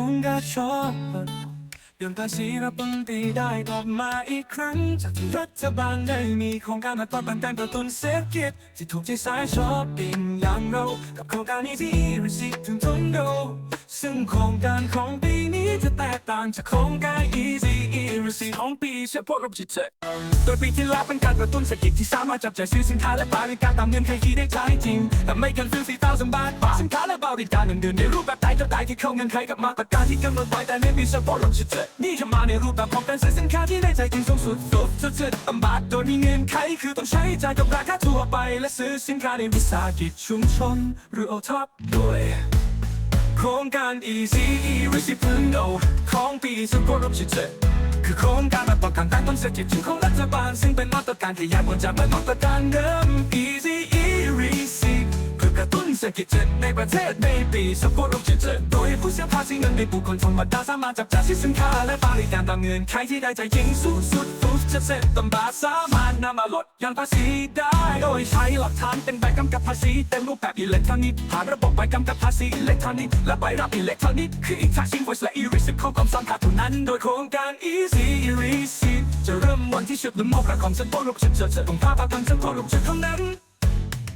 คงก็ชอบเดือนภาษีรับปังปีได้กลับมาอีกครั้ง จากที่รัฐบาลได้มีโครงการมาตอบแต่งกระตุ้นเศรษฐกิจที่ถูกใจสายชอบปิ้งอย่างเรา กับโครงการนี้ที่รีสิถึงทนดูซึ่งโครงการของปีนี้จะแตกต่างจากโครงการอี e r e c e i p t ของปีเฉพาะระบบจิตใจโดยปีที่แล้วเป็นการกระตุ้นเศรษฐกิจที่สามารถจับจ่ายซื้อสินค้าและบริการตามเงื่อนไขที่ได้ใช้จริง แต่ไม่เกินซื้อ4,000บาทสินค้าและบริการอื่นๆในรูปแบบใดก็ได้ที่เข้าเงื่อนไขกับมาตรการที่กำหนดไว้แต่ไม่มีเฉพาะระบบจิตใจนี่จะมาในรูปแบบของการซื้อสินค้าที่ได้ใจจริงสูงสุดสุดสุดสุดบาทโดยมีเงื่อนไขคือต้องใช้จ่ายกับราคาทั่วไป และซื้อสินค้าในวิสาหกิจชุมชน หรือ o t o p ด้วยโครงการ Easy e r e c e i p t พึ่งเอาของปีสุดกรบชิดเจ คือโครงการมาประกันตั้งต้นเศรษฐกิจของรัฐบาล ซึ่งเป็นมาตรการที่แยกออกจากมาตรการเดิมอี กระตุ้นเจในประเทศในปีสุดกรบชิดเจโดยผู้เสียภาษีเงินในบุคคลธรรมดาสามารถจับจ่ายซื้อสินค้าและบริการตามเงินไขที่ได้ใจจริงสูงสุดฟุตจะเสร็จตำบาสามารถนำมาลดย่อนภาษีได้ โดยใช้หลักฐานเป็นใบกำกับภาษีเต็มรูปแบบอิเล็กทรอนิกส์ผ่านระบบใบกำกับภาษีอิเล็กทรอนิกส์และใบรับอิเล็กทรอนิกส์คือ e-tax invoice และ e-receipt ของกรมสรรพากรเท่านั้น โดยโครงการ easy receipt จะเริ่มวันที่ชุดลมอบระกอบสันโปรกเชิญเชิญเชิญของภาพประกันสันโปรกเชิญเท่านั้น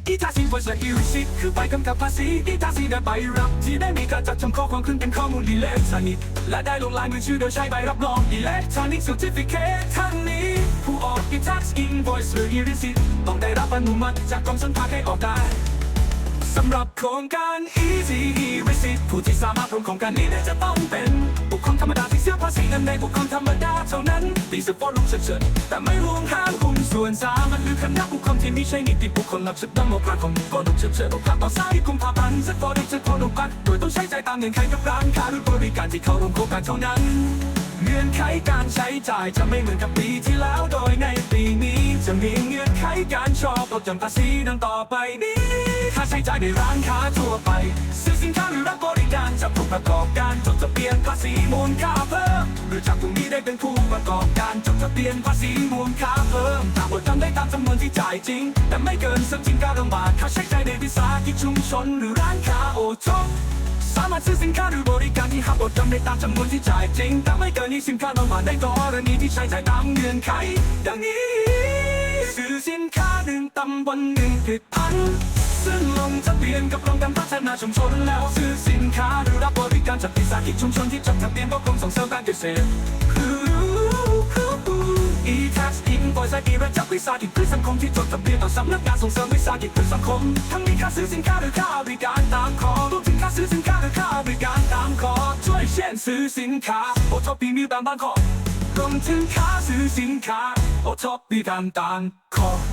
อีทาซีบริษัทอีริชิตคือใบกำกับภาษีอีทาซีได้ใบรับ ที่ได้มีการจัดทำข้อความขึ้นเป็นข้อมูลอิเล็กทรอนิกส์และได้ลงลายมือชื่อโดยใช้ใบรับรองอิเล็กทรอนิกส์ certificate ทั้งนี้ ผู้ออกอีทักซ์อินโว c e หรืออีริชิตต้องได้รับอนุมัติจากกรมสรรพากรให้ออกได้ สำหรับโครงการ Easy e-receipt ผู้ที่สามารถร่วมโครงการนี้ได้จะต้องเป็นบุคคลธรรมดาที่เสียภาษีเงินในบุคคลธรรมดาเท่านั้นตีสปอร์ตลงเฉินๆแต่ไม่รวมห้างหุ้นส่วนสามัญหรือคณะบุคคลที่ไม่ใช่นิติบุคคลรับสิทธิ์ตั้งโอกาสของบุคคลลงเฉินๆโอกาสต่อสายกุมภาพันธ์สปอร์ตจะพอลงพักโดยต้องใช้ใจตามเงื่อนไขกับร้านค้าหรือบริการที่เข้าร่วมโครงการเท่านั้น เงื่อนไขการใช้จ่ายจะไม่เหมือนกับปีที่แล้วโดยใน มีเงื่อนไขการชอบลดหย่อนภาษีดังต่อไปนี้ค่าใช้จ่ายในร้านค้าทั่วไป ซื้อสินค้าหรือรับบริการจากผู้ประกอบการจดทะเบียนภาษีมูลค่าเพิ่ม หรือจากตรงนี้ได้เป็นผู้ประกอบการจดทะเบียนภาษีมูลค่าเพิ่มตามบทจำได้ตามจำนวนที่จ่ายจริง แต่ไม่เกินสักจริงการบาทค่าใช้จ่ายในวิสาหกิจชุมชนหรือร้านค้าโอท็อปสามารถซื้อสินค้าหรือบริการที่หักลดจำได้ตามจำนวนที่จ่ายจริง แต่ไม่เกินนี้สินค้าเรามาได้กรณีที่ใช้จ่ายตามเงื่อนไข ดังนี้ ซื้อสินค้าหนึ่งตำบลหนึ่งผลิตภัณฑ์ซึ่งลงทะเบียนกับโรงการพัฒนาชุมชนแล้วซื้อสินค้าหรือรับบริการจากวิสาหกิจชุมชนที่จดทะเบียนกับกรมส่งเสริมการเกษตร e-tax invoice และ e ระจากวิสาหกิจเพื่อสังคมที่จดทะเบียนต่อสำนักงานส่งเสริมวิสาหกิจเพื่อสังคม ทั้งนี้ค่าซื้อสินค้าหรือค่าบริการตามขอรวมถึงค่าซื้อสินค้าหรือค่าบริการตามขอช่วยเช่นซื้อสินค้าโอทอปีมียมตามบ้างขอ รวมถึงค่าซื้อสินค้าโอท็อปดีต่างๆของ